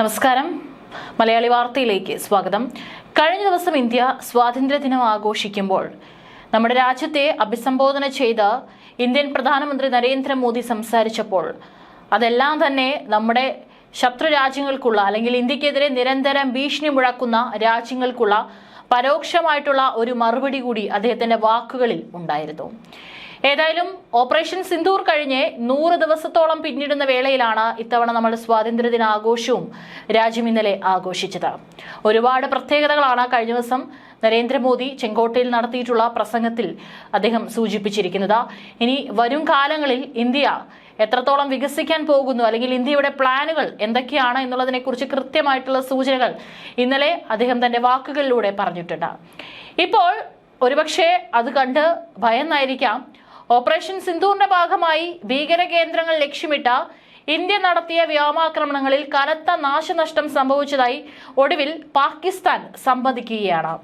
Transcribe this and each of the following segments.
നമസ്കാരം. മലയാളി വാർത്തയിലേക്ക് സ്വാഗതം. കഴിഞ്ഞ ദിവസം ഇന്ത്യ സ്വാതന്ത്ര്യ ദിനം ആഘോഷിക്കുമ്പോൾ നമ്മുടെ രാജ്യത്തെ അഭിസംബോധന ചെയ്ത ഇന്ത്യൻ പ്രധാനമന്ത്രി നരേന്ദ്രമോദി സംസാരിച്ചപ്പോൾ അതെല്ലാം തന്നെ നമ്മുടെ ശത്രു രാജ്യങ്ങൾക്കുള്ള അല്ലെങ്കിൽ ഇന്ത്യക്കെതിരെ നിരന്തരം ഭീഷണി മുഴക്കുന്ന രാജ്യങ്ങൾക്കുള്ള പരോക്ഷമായിട്ടുള്ള ഒരു മറുപടി കൂടി അദ്ദേഹത്തിന്റെ വാക്കുകളിൽ ഉണ്ടായിരുന്നു. ഏതായാലും ഓപ്പറേഷൻ സിന്ദൂർ കഴിഞ്ഞ് നൂറ് ദിവസത്തോളം പിന്നിടുന്ന വേളയിലാണ് ഇത്തവണ നമ്മൾ സ്വാതന്ത്ര്യദിന ആഘോഷവും രാജ്യം ഇന്നലെ ആഘോഷിച്ചത്. ഒരുപാട് പ്രത്യേകതകളാണ് കഴിഞ്ഞ ദിവസം നരേന്ദ്രമോദി ചെങ്കോട്ടയിൽ നടത്തിയിട്ടുള്ള പ്രസംഗത്തിൽ അദ്ദേഹം സൂചിപ്പിച്ചിരിക്കുന്നത്. ഇനി വരും കാലങ്ങളിൽ ഇന്ത്യ എത്രത്തോളം വികസിക്കാൻ പോകുന്നു അല്ലെങ്കിൽ ഇന്ത്യയുടെ പ്ലാനുകൾ എന്തൊക്കെയാണ് എന്നുള്ളതിനെക്കുറിച്ച് കൃത്യമായിട്ടുള്ള സൂചനകൾ ഇന്നലെ അദ്ദേഹം തന്റെ വാക്കുകളിലൂടെ പറഞ്ഞിട്ടുണ്ട്. ഇപ്പോൾ ഒരുപക്ഷെ അത് കണ്ട് ഭയന്നായിരിക്കാം ഓപ്പറേഷൻ സിന്ധൂറിന്റെ ഭാഗമായി ഭീകര കേന്ദ്രങ്ങൾ ലക്ഷ്യമിട്ട ഇന്ത്യ നടത്തിയ വ്യോമാക്രമണങ്ങളിൽ കനത്ത നാശനഷ്ടം സംഭവിച്ചതായി ഒടുവിൽ പാകിസ്ഥാൻ സമ്മതിക്കുകയാണ്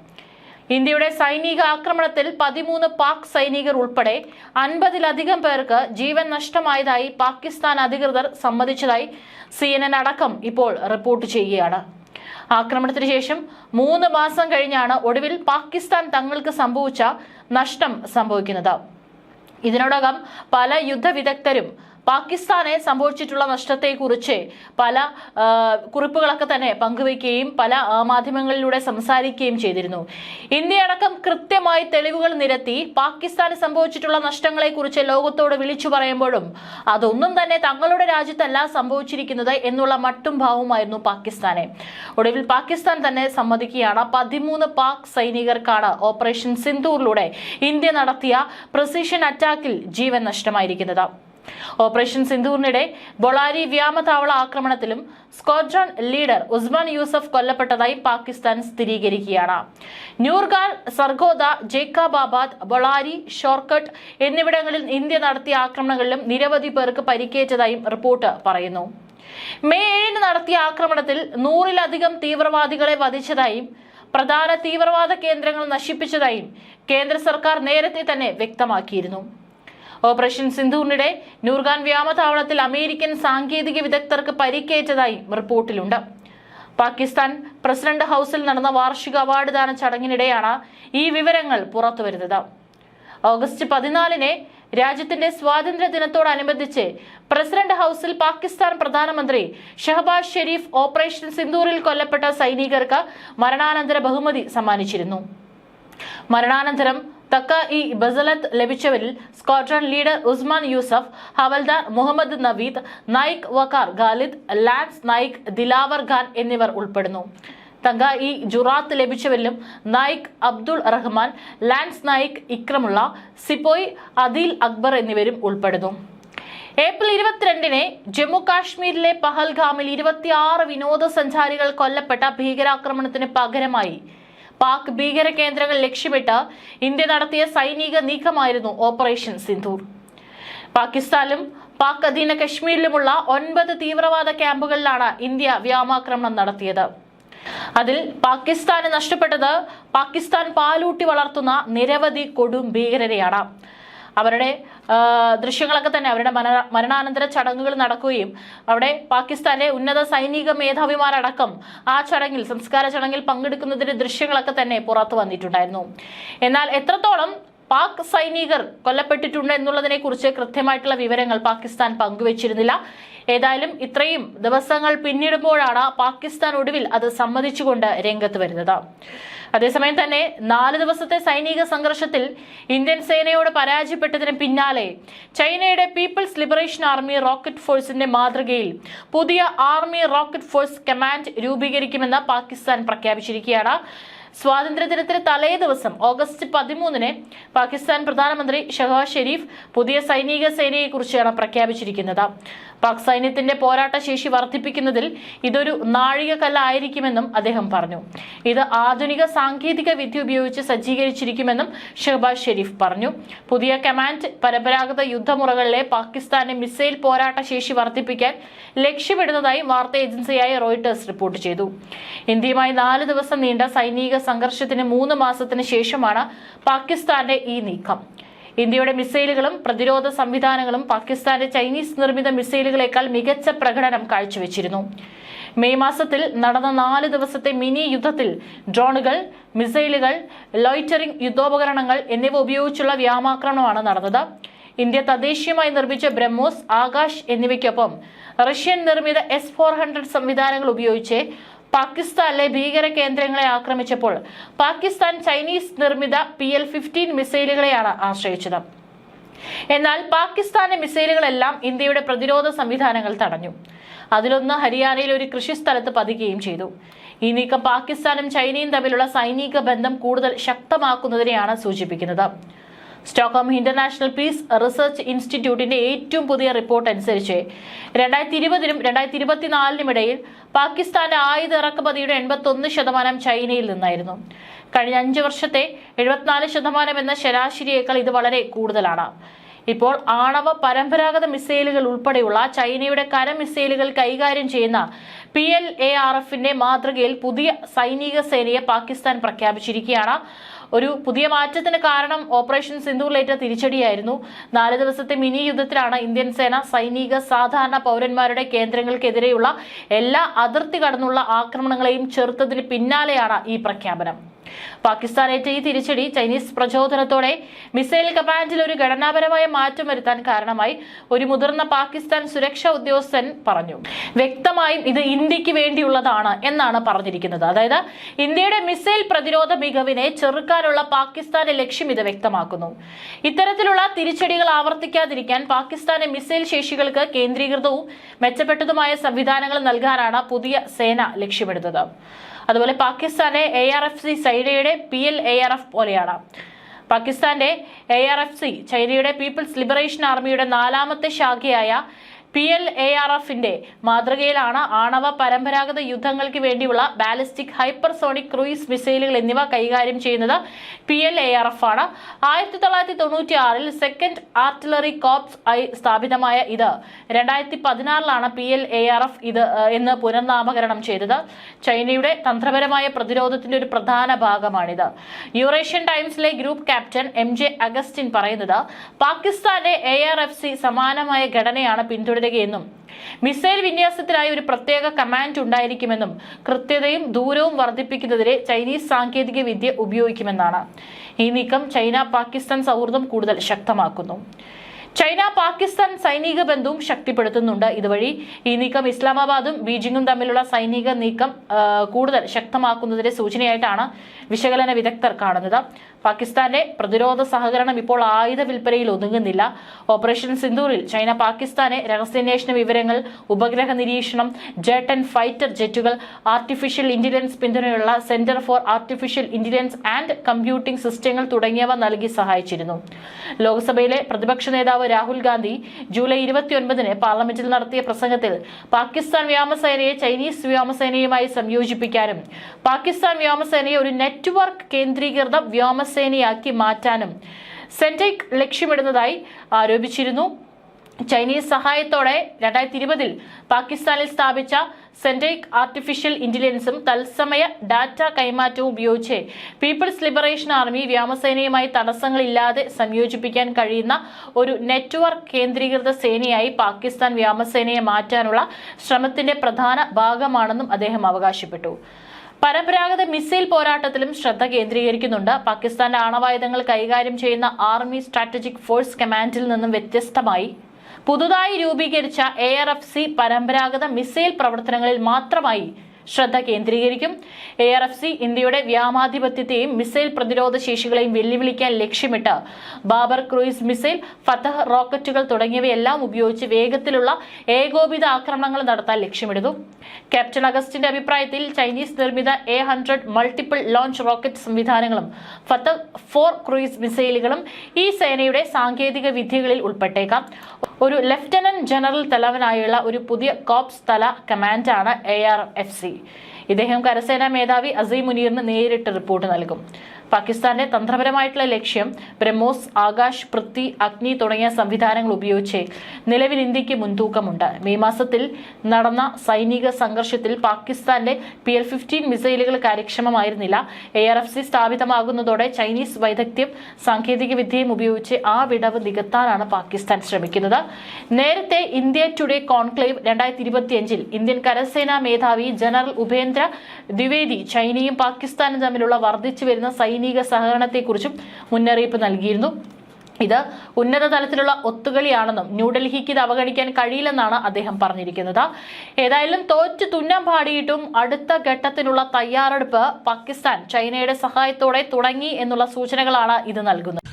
ഇന്ത്യയുടെ സൈനിക ആക്രമണത്തിൽ പതിമൂന്ന് പാക് സൈനികർ ഉൾപ്പെടെ അൻപതിലധികം പേർക്ക് ജീവൻ നഷ്ടമായതായി പാകിസ്ഥാൻ അധികൃതർ സമ്മതിച്ചതായി സി അടക്കം ഇപ്പോൾ റിപ്പോർട്ട് ചെയ്യുകയാണ്. ആക്രമണത്തിന് ശേഷം മൂന്ന് മാസം കഴിഞ്ഞാണ് ഒടുവിൽ പാകിസ്ഥാൻ തങ്ങൾക്ക് സംഭവിച്ച നഷ്ടം സംഭവിക്കുന്നത്. ഇതിനോടകം പല യുദ്ധവിദഗ്ധരും പാകിസ്ഥാനെ സംഭവിച്ചിട്ടുള്ള നഷ്ടത്തെക്കുറിച്ച് പല കുറിപ്പുകളൊക്കെ തന്നെ പങ്കുവയ്ക്കുകയും പല മാധ്യമങ്ങളിലൂടെ സംസാരിക്കുകയും ചെയ്തിരുന്നു. ഇന്ത്യയടക്കം കൃത്യമായി തെളിവുകൾ നിരത്തി പാകിസ്ഥാന് സംഭവിച്ചിട്ടുള്ള നഷ്ടങ്ങളെക്കുറിച്ച് ലോകത്തോട് വിളിച്ചു പറയുമ്പോഴും അതൊന്നും തന്നെ തങ്ങളുടെ രാജ്യത്തല്ല സംഭവിച്ചിരിക്കുന്നത് എന്നുള്ള മട്ടും ഭാവമായിരുന്നു പാകിസ്ഥാനെ. ഒടുവിൽ പാകിസ്ഥാൻ തന്നെ സമ്മതിക്കുകയാണ്. പതിമൂന്ന് പാക് സൈനികർക്കാണ് ഓപ്പറേഷൻ സിന്ധൂറിലൂടെ ഇന്ത്യ നടത്തിയ പ്രസിഷൻ അറ്റാക്കിൽ ജീവൻ നഷ്ടമായിരിക്കുന്നത്. ഓപ്പറേഷൻ സിന്ധൂറിനിടെ ബൊളാരി വ്യോമതാവള ആക്രമണത്തിലും സ്ക്വാഡ്രോൺ ലീഡർ ഉസ്മാൻ യൂസഫ് കൊല്ലപ്പെട്ടതായി പാകിസ്ഥാൻ സ്ഥിരീകരിക്കുകയാണ്. ന്യൂർഗാൻ സർഗോദ ജേക്കാബാബാദ് ബൊളാരി ഷോർക്കട്ട് എന്നിവിടങ്ങളിൽ ഇന്ത്യ നടത്തിയ ആക്രമണങ്ങളിലും നിരവധി പേർക്ക് പരിക്കേറ്റതായും റിപ്പോർട്ട് പറയുന്നു. മെയ് ഏഴിന് നടത്തിയ ആക്രമണത്തിൽ നൂറിലധികം തീവ്രവാദികളെ വധിച്ചതായും പ്രധാന തീവ്രവാദ കേന്ദ്രങ്ങൾ നശിപ്പിച്ചതായും കേന്ദ്ര സർക്കാർ നേരത്തെ തന്നെ വ്യക്തമാക്കിയിരുന്നു. ഓപ്പറേഷൻ സിന്ധൂറിനിടെ നൂർഗാൻ വ്യോമതാവളത്തിൽ അമേരിക്കൻ സാങ്കേതിക വിദഗ്ധർക്ക് പരിക്കേറ്റതായി റിപ്പോർട്ടിലുണ്ട്. പാകിസ്ഥാൻ പ്രസിഡന്റ് ഹൌസിൽ നടന്ന വാർഷിക അവാർഡ് ദാന ചടങ്ങിനിടെയാണ് ഈ വിവരങ്ങൾ പുറത്തുവരുന്നത്. ഓഗസ്റ്റ് പതിനാലിന് രാജ്യത്തിന്റെ സ്വാതന്ത്ര്യ ദിനത്തോടനുബന്ധിച്ച് പ്രസിഡന്റ് ഹൌസിൽ പാകിസ്ഥാൻ പ്രധാനമന്ത്രി ഷഹബാസ് ഷെരീഫ് ഓപ്പറേഷൻ സിന്ദൂറിൽ കൊല്ലപ്പെട്ട സൈനികർക്ക് മരണാനന്തര ബഹുമതി സമ്മാനിച്ചിരുന്നു. മരണാനന്തരം Tamgha e Basalat ലഭിച്ചവരിൽ squadron leader Usman Yousaf Havaldar Muhammad Naveed Naik Waqar Khalid lance Naik Dilawar Khan എന്നിവർ ഉൾപ്പെടുന്നു. തങ്ക ഇ ജുറാത്ത് ലഭിച്ചവരിലും നായിക് അബ്ദുൾ റഹ്മാൻ ലാൻസ് നായിക് ഇക്രമുള്ള സിപ്പോയ് അദിൽ അക്ബർ എന്നിവരും ഉൾപ്പെടുന്നു. ഏപ്രിൽ ഇരുപത്തിരണ്ടിന് ജമ്മു കാശ്മീരിലെ പഹൽഗാമിൽ ഇരുപത്തിയാറ് വിനോദസഞ്ചാരികൾ കൊല്ലപ്പെട്ട ഭീകരാക്രമണത്തിന് പകരമായി പാക് ഭീകര കേന്ദ്രങ്ങൾ ലക്ഷ്യമിട്ട് ഇന്ത്യ നടത്തിയ സൈനിക നീക്കമായിരുന്നു ഓപ്പറേഷൻ സിന്ധൂർ. പാകിസ്ഥാനിലും പാക് അധീന കശ്മീരിലുമുള്ള ഒൻപത് തീവ്രവാദ ക്യാമ്പുകളിലാണ് ഇന്ത്യ വ്യോമാക്രമണം നടത്തിയത്. അതിൽ പാകിസ്ഥാന് നഷ്ടപ്പെട്ടത് പാകിസ്ഥാൻ പാലൂട്ടി വളർത്തുന്ന നിരവധി കൊടും ഭീകരരെയാണ്. അവരുടെ ദൃശ്യങ്ങളൊക്കെ തന്നെ അവരുടെ മരണ മരണാനന്തര ചടങ്ങുകൾ നടക്കുകയും അവിടെ പാകിസ്ഥാനിലെ ഉന്നത സൈനിക മേധാവിമാരടക്കം ആ ചടങ്ങിൽ സംസ്കാര ചടങ്ങിൽ പങ്കെടുക്കുന്നതിന്റെ ദൃശ്യങ്ങളൊക്കെ തന്നെ പുറത്തു വന്നിട്ടുണ്ടായിരുന്നു. എന്നാൽ എത്രത്തോളം പാക് സൈനികർ കൊല്ലപ്പെട്ടിട്ടുണ്ട് എന്നുള്ളതിനെ കുറിച്ച് കൃത്യമായിട്ടുള്ള വിവരങ്ങൾ പാകിസ്ഥാൻ പങ്കുവച്ചിരുന്നില്ല. ഏതായാലും ഇത്രയും ദിവസങ്ങൾ പിന്നിടുമ്പോഴാണ് പാകിസ്ഥാൻ ഒടുവിൽ അത് സമ്മതിച്ചുകൊണ്ട് രംഗത്ത് വരുന്നത്. അതേസമയം തന്നെ നാല് ദിവസത്തെ സൈനിക സംഘർഷത്തിൽ ഇന്ത്യൻ സേനയോട് പരാജയപ്പെട്ടതിന് പിന്നാലെ ചൈനയുടെ പീപ്പിൾസ് ലിബറേഷൻ ആർമി റോക്കറ്റ് ഫോഴ്സിന്റെ മാതൃകയിൽ പുതിയ ആർമി റോക്കറ്റ് ഫോഴ്സ് കമാൻഡ് രൂപീകരിക്കുമെന്ന് പാകിസ്ഥാൻ പ്രഖ്യാപിച്ചിരിക്കുകയാണ്. സ്വാതന്ത്ര്യദിനത്തിന് തലേ ദിവസം ഓഗസ്റ്റ് പതിമൂന്നിന് പാകിസ്ഥാൻ പ്രധാനമന്ത്രി ഷഹബാസ് ഷെരീഫ് പുതിയ സൈനിക സേനയെക്കുറിച്ചാണ് പ്രഖ്യാപിച്ചിരിക്കുന്നത്. പാക് സൈന്യത്തിന്റെ പോരാട്ട ശേഷി വർദ്ധിപ്പിക്കുന്നതിൽ ഇതൊരു നാഴികക്കല്ലായിരിക്കുമെന്നും അദ്ദേഹം പറഞ്ഞു. ഇത് ആധുനിക സാങ്കേതിക വിദ്യ ഉപയോഗിച്ച് സജ്ജീകരിച്ചിരിക്കുമെന്നും ഷഹബാസ് ഷെരീഫ് പറഞ്ഞു. പുതിയ കമാൻഡ് പരമ്പരാഗത യുദ്ധമുറകളിലെ പാകിസ്ഥാന്റെ മിസൈൽ പോരാട്ട ശേഷി വർദ്ധിപ്പിക്കാൻ ലക്ഷ്യമിടുന്നതായി വാർത്താ ഏജൻസിയായ റോയിട്ടേഴ്സ് റിപ്പോർട്ട് ചെയ്തു. ഇന്ത്യയുമായി നാല് ദിവസം നീണ്ട സൈനിക സംഘർഷത്തിന് മൂന്ന് മാസത്തിന് ശേഷമാണ് പാകിസ്ഥാന്റെ ഈ നീക്കം. ഇന്ത്യയുടെ മിസൈലുകളും പ്രതിരോധ സംവിധാനങ്ങളും പാകിസ്ഥാന്റെ ചൈനീസ് നിർമ്മിത മിസൈലുകളെക്കാൾ മികച്ച പ്രകടനം കാഴ്ചവെച്ചിരുന്നു. മെയ് മാസത്തിൽ നടന്ന നാല് ദിവസത്തെ മിനി യുദ്ധത്തിൽ ഡ്രോണുകൾ മിസൈലുകൾ ലോയിറ്ററിംഗ് യുദ്ധോപകരണങ്ങൾ എന്നിവ ഉപയോഗിച്ചുള്ള വ്യാമാക്രമണമാണ് നടന്നത്. ഇന്ത്യ തദ്ദേശീയമായി നിർമ്മിച്ച ബ്രഹ്മോസ് ആകാശ് എന്നിവയ്ക്കൊപ്പം റഷ്യൻ നിർമ്മിത എസ് ഫോർ ഹൺഡ്രഡ് സംവിധാനങ്ങൾ ഉപയോഗിച്ച് പാകിസ്ഥാനിലെ ഭീകര കേന്ദ്രങ്ങളെ ആക്രമിച്ചപ്പോൾ പാകിസ്ഥാൻ ചൈനീസ് നിർമ്മിത പി എൽ ഫിഫ്റ്റീൻ മിസൈലുകളെയാണ് ആശ്രയിച്ചത്. എന്നാൽ പാകിസ്ഥാന്റെ മിസൈലുകളെല്ലാം ഇന്ത്യയുടെ പ്രതിരോധ സംവിധാനങ്ങൾ തടഞ്ഞു. അതിലൊന്ന് ഹരിയാനയിൽ ഒരു കൃഷിസ്ഥലത്ത് പതിക്കുകയും ചെയ്തു. ഈ നീക്കം പാകിസ്ഥാനും ചൈനയും തമ്മിലുള്ള സൈനിക ബന്ധം കൂടുതൽ ശക്തമാക്കുന്നതിനെയാണ് സൂചിപ്പിക്കുന്നത്. സ്റ്റോക്ക്ഹോം ഇന്റർനാഷണൽ പീസ് റിസർച്ച് ഇൻസ്റ്റിറ്റ്യൂട്ടിന്റെ ഏറ്റവും പുതിയ റിപ്പോർട്ട് അനുസരിച്ച് രണ്ടായിരത്തി ഇരുപതിനും രണ്ടായിരത്തി ഇരുപത്തിനാലിനും ഇടയിൽ പാകിസ്ഥാന്റെ ആയുധ ഇറക്കുമതിയുടെ എൺപത്തൊന്ന് ശതമാനം ചൈനയിൽ നിന്നായിരുന്നു. കഴിഞ്ഞ അഞ്ച് വർഷത്തെ എഴുപത്തിനാല് ശതമാനം എന്ന ശരാശരിയേക്കാൾ ഇത് വളരെ കൂടുതലാണ്. ഇപ്പോൾ ആണവ പരമ്പരാഗത മിസൈലുകൾ ഉൾപ്പെടെയുള്ള ചൈനയുടെ കര മിസൈലുകൾ കൈകാര്യം ചെയ്യുന്ന പി എൽ എ ആർ എഫിന്റെ മാതൃകയിൽ പുതിയ സൈനിക സേനയെ പാകിസ്ഥാൻ പ്രഖ്യാപിച്ചിരിക്കുകയാണ്. ഒരു പുതിയ മാറ്റത്തിന് കാരണം ഓപ്പറേഷൻ സിന്ധൂറിലേറ്റ തിരിച്ചടിയായിരുന്നു. നാല് ദിവസത്തെ മിനി യുദ്ധത്തിലാണ് ഇന്ത്യൻ സേന സൈനിക സാധാരണ പൗരന്മാരുടെ കേന്ദ്രങ്ങൾക്കെതിരെയുള്ള എല്ലാ അതിർത്തി കടന്നുള്ള ആക്രമണങ്ങളെയും ചെറുത്തതിന് പിന്നാലെയാണ് ഈ പ്രഖ്യാപനം. പാകിസ്ഥാൻ ഏറ്റ ഈ തിരിച്ചടി ചൈനീസ് പ്രചോദനത്തോടെ മിസൈൽ കമാൻഡിൽ ഒരു ഘടനാപരമായ മാറ്റം വരുത്താൻ കാരണമായി ഒരു മുതിർന്ന പാകിസ്ഥാൻ സുരക്ഷാ ഉദ്യോഗസ്ഥൻ പറഞ്ഞു. വ്യക്തമായും ഇത് ഇന്ത്യയ്ക്ക് വേണ്ടിയുള്ളതാണ് എന്നാണ് പറഞ്ഞിരിക്കുന്നത്. അതായത് ഇന്ത്യയുടെ മിസൈൽ പ്രതിരോധ മികവിനെ ചെറുക്കാനുള്ള പാകിസ്ഥാന്റെ ലക്ഷ്യം ഇത് വ്യക്തമാക്കുന്നു. ഇത്തരത്തിലുള്ള തിരിച്ചടികൾ ആവർത്തിക്കാതിരിക്കാൻ പാകിസ്ഥാന്റെ മിസൈൽ ശേഷികൾക്ക് കേന്ദ്രീകൃതവും മെച്ചപ്പെട്ടതുമായ സംവിധാനങ്ങൾ നൽകാനാണ് പുതിയ സേന ലക്ഷ്യമിടുന്നത്. അതുപോലെ പാകിസ്ഥാനെ എ ആർ എഫ് സി ചൈനയുടെ P L A R F പോലെയാണ്. പാകിസ്ഥാന്റെ എ ആർ എഫ് സി ചൈനയുടെ പീപ്പിൾസ് ലിബറേഷൻ ആർമിയുടെ നാലാമത്തെ ശാഖയായ പി എൽ എ ആർ എഫിന്റെ മാതൃകയിലാണ് ആണവ പരമ്പരാഗത യുദ്ധങ്ങൾക്ക് വേണ്ടിയുള്ള ബാലിസ്റ്റിക് ഹൈപ്പർസോണിക് ക്രൂയിസ് മിസൈലുകൾ എന്നിവ കൈകാര്യം ചെയ്യുന്നത് P L A R F ആണ്. ആയിരത്തി തൊള്ളായിരത്തി തൊണ്ണൂറ്റി ആറിൽ സെക്കൻഡ് ആർട്ടിലറി കോപ്സ് ആയി സ്ഥാപിതമായ ഇത്. രണ്ടായിരത്തി പതിനാറിലാണ് P L A R F ഇത് എന്ന് പുനർനാമകരണം ചെയ്തത്. ചൈനയുടെ തന്ത്രപരമായ പ്രതിരോധത്തിന്റെ ഒരു പ്രധാന ഭാഗമാണിത്. Eurasian ടൈംസിലെ group captain M J Augustine പറയുന്നത് പാകിസ്ഥാന്റെ എ ആർ എഫ് സി സമാനമായ ഘടനയാണ് പിന്തുടരുകയെന്നും മിസൈൽ വിന്യാസത്തിനായി ഒരു പ്രത്യേക കമാൻഡ് ഉണ്ടായിരിക്കുമെന്നും കൃത്യതയും ദൂരവും വർദ്ധിപ്പിക്കുന്നതിന് ചൈനീസ് സാങ്കേതിക വിദ്യ ഉപയോഗിക്കുമെന്നാണ്. ഈ നീക്കം ചൈന പാകിസ്ഥാൻ സൗഹൃദം കൂടുതൽ ശക്തമാക്കുന്നു. ചൈന പാകിസ്ഥാൻ സൈനിക ബന്ധവും ശക്തിപ്പെടുത്തുന്നുണ്ട്. ഇതുവഴി ഈ നീക്കം ഇസ്ലാമാബാദും ബീജിംഗും തമ്മിലുള്ള സൈനിക നീക്കം കൂടുതൽ ശക്തമാക്കുന്നതിന്റെ സൂചനയായിട്ടാണ് വിശകലന വിദഗ്ധർ കാണുന്നത്. പാകിസ്ഥാന്റെ പ്രതിരോധ സഹകരണം ഇപ്പോൾ ആയുധ വിൽപ്പനയിൽ ഒതുങ്ങുന്നില്ല. ഓപ്പറേഷൻ സിന്ദൂറിൽ ചൈന പാകിസ്ഥാനെ രഹസ്യാന്വേഷണ വിവരങ്ങൾ ഉപഗ്രഹ നിരീക്ഷണം ജെറ്റ് ആൻഡ് ഫൈറ്റർ ജെറ്റുകൾ ആർട്ടിഫിഷ്യൽ ഇന്റലിജൻസ് പിന്തുണയുള്ള centre for artificial intelligence and computing സിസ്റ്റങ്ങൾ തുടങ്ങിയവ നൽകി സഹായിച്ചിരുന്നു. ലോക്സഭയിലെ പ്രതിപക്ഷ നേതാവ് രാഹുൽ ഗാന്ധി ജൂലൈ ഇരുപത്തിയൊൻപതിന് പാർലമെന്റിൽ നടത്തിയ പ്രസംഗത്തിൽ പാകിസ്ഥാൻ വ്യോമസേനയെ ചൈനീസ് വ്യോമസേനയുമായി സംയോജിപ്പിക്കാനും പാകിസ്ഥാൻ വ്യോമസേനയെ ഒരു നെറ്റ്വർക്ക് കേന്ദ്രീകൃത വ്യോമസേനയാക്കി മാറ്റാനും സെന്റൈക് ലക്ഷ്യമിടുന്നതായി ആരോപിച്ചിരുന്നു. ചൈനീസ് സഹായത്തോടെ രണ്ടായിരത്തി ഇരുപതിൽ പാകിസ്ഥാനിൽ സ്ഥാപിച്ച സെൻട്രിക് ആർട്ടിഫിഷ്യൽ ഇന്റലിജൻസും തത്സമയ ഡാറ്റ കൈമാറ്റവും ഉപയോഗിച്ച് പീപ്പിൾസ് ലിബറേഷൻ ആർമി വ്യോമസേനയുമായി തടസ്സങ്ങളില്ലാതെ സംയോജിപ്പിക്കാൻ കഴിയുന്ന ഒരു നെറ്റ്വർക്ക് കേന്ദ്രീകൃത സേനയായി പാകിസ്ഥാൻ വ്യോമസേനയെ മാറ്റാനുള്ള ശ്രമത്തിന്റെ പ്രധാന ഭാഗമാണെന്നും അദ്ദേഹം അവകാശപ്പെട്ടു. പരമ്പരാഗത മിസൈൽ പോരാട്ടത്തിലും ശ്രദ്ധ കേന്ദ്രീകരിക്കുന്നുണ്ട്. പാകിസ്ഥാന്റെ ആണവായുധങ്ങൾ കൈകാര്യം ചെയ്യുന്ന ആർമി സ്ട്രാറ്റജിക് ഫോഴ്സ് കമാൻഡിൽ നിന്നും വ്യത്യസ്തമായി പുതുതായി രൂപീകരിച്ച എ ആർ എഫ് സി പരമ്പരാഗത മിസൈൽ പ്രവർത്തനങ്ങളിൽ മാത്രമായി ശ്രദ്ധ കേന്ദ്രീകരിക്കും. എ ആർ എഫ് സി ഇന്ത്യയുടെ വ്യാമാധിപത്യത്തെയും മിസൈൽ പ്രതിരോധ ശേഷികളെയും വെല്ലുവിളിക്കാൻ ലക്ഷ്യമിട്ട് ബാബർ ക്രൂയിസ് മിസൈൽ ഫതഹ് റോക്കറ്റുകൾ തുടങ്ങിയവയെല്ലാം ഉപയോഗിച്ച് വേഗത്തിലുള്ള ഏകോപിത ആക്രമണങ്ങൾ നടത്താൻ ലക്ഷ്യമിടുന്നു. ക്യാപ്റ്റൻ അഗസ്റ്റിന്റെ അഭിപ്രായത്തിൽ ചൈനീസ് നിർമ്മിത A hundred multiple launch rocket സംവിധാനങ്ങളും ഫതഹ് ഫോർ ക്രൂയിസ് മിസൈലുകളും ഈ സേനയുടെ സാങ്കേതിക വിദ്യകളിൽ ഉൾപ്പെട്ടേക്കാം. ഒരു ലഫ്റ്റനന്റ് ജനറൽ തലവനായുള്ള ഒരു പുതിയ കോപ്സ് തല കമാൻഡാണ് എ ആർ എഫ് സി ഇദ്ദേഹം കരസേനാ മേധാവി അസീം മുനീറിന് നേരിട്ട് റിപ്പോർട്ട് നൽകും. പാകിസ്ഥാന്റെ തന്ത്രപരമായിട്ടുള്ള ലക്ഷ്യം ബ്രഹ്മോസ് ആകാശ് പൃഥ്വി അഗ്നി തുടങ്ങിയ സംവിധാനങ്ങൾ ഉപയോഗിച്ച് നിലവിൽ ഇന്ത്യയ്ക്ക് മുൻതൂക്കമുണ്ട്. മെയ് മാസത്തിൽ നടന്ന സൈനിക സംഘർഷത്തിൽ പാകിസ്ഥാന്റെ പി എൽ ഫിഫ്റ്റീൻ മിസൈലുകൾ കാര്യക്ഷമമായിരുന്നില്ല. എ ആർ എഫ് സി സ്ഥാപിതമാകുന്നതോടെ ചൈനീസ് വൈദഗ്ധ്യം സാങ്കേതിക വിദ്യയും ഉപയോഗിച്ച് ആ വിടവ് നികത്താനാണ് പാകിസ്ഥാൻ ശ്രമിക്കുന്നത്. നേരത്തെ ഇന്ത്യ ടുഡേ കോൺക്ലേവ് രണ്ടായിരത്തി ഇരുപത്തിയഞ്ചിൽ ഇന്ത്യൻ കരസേനാ മേധാവി ജനറൽ ഉപേന്ദ്ര ദ്വിവേദി ചൈനയും പാകിസ്ഥാനും തമ്മിലുള്ള വർദ്ധിച്ചു വരുന്ന സൈനിക സഹകരണത്തെക്കുറിച്ചും മുന്നറിയിപ്പ് നൽകിയിരുന്നു. ഇത് ഉന്നത തലത്തിലുള്ള ഒത്തുകളിയാണെന്നും ന്യൂഡൽഹിക്ക് ഇത് അവഗണിക്കാൻ കഴിയില്ലെന്നാണ് അദ്ദേഹം പറഞ്ഞിരിക്കുന്നത്. ഏതായാലും തോറ്റ് തുന്നം പാടിയിട്ടും അടുത്ത ഘട്ടത്തിനുള്ള തയ്യാറെടുപ്പ് പാകിസ്ഥാൻ ചൈനയുടെ സഹായത്തോടെ തുടങ്ങി എന്നുള്ള സൂചനകളാണ് ഇത് നൽകുന്നത്.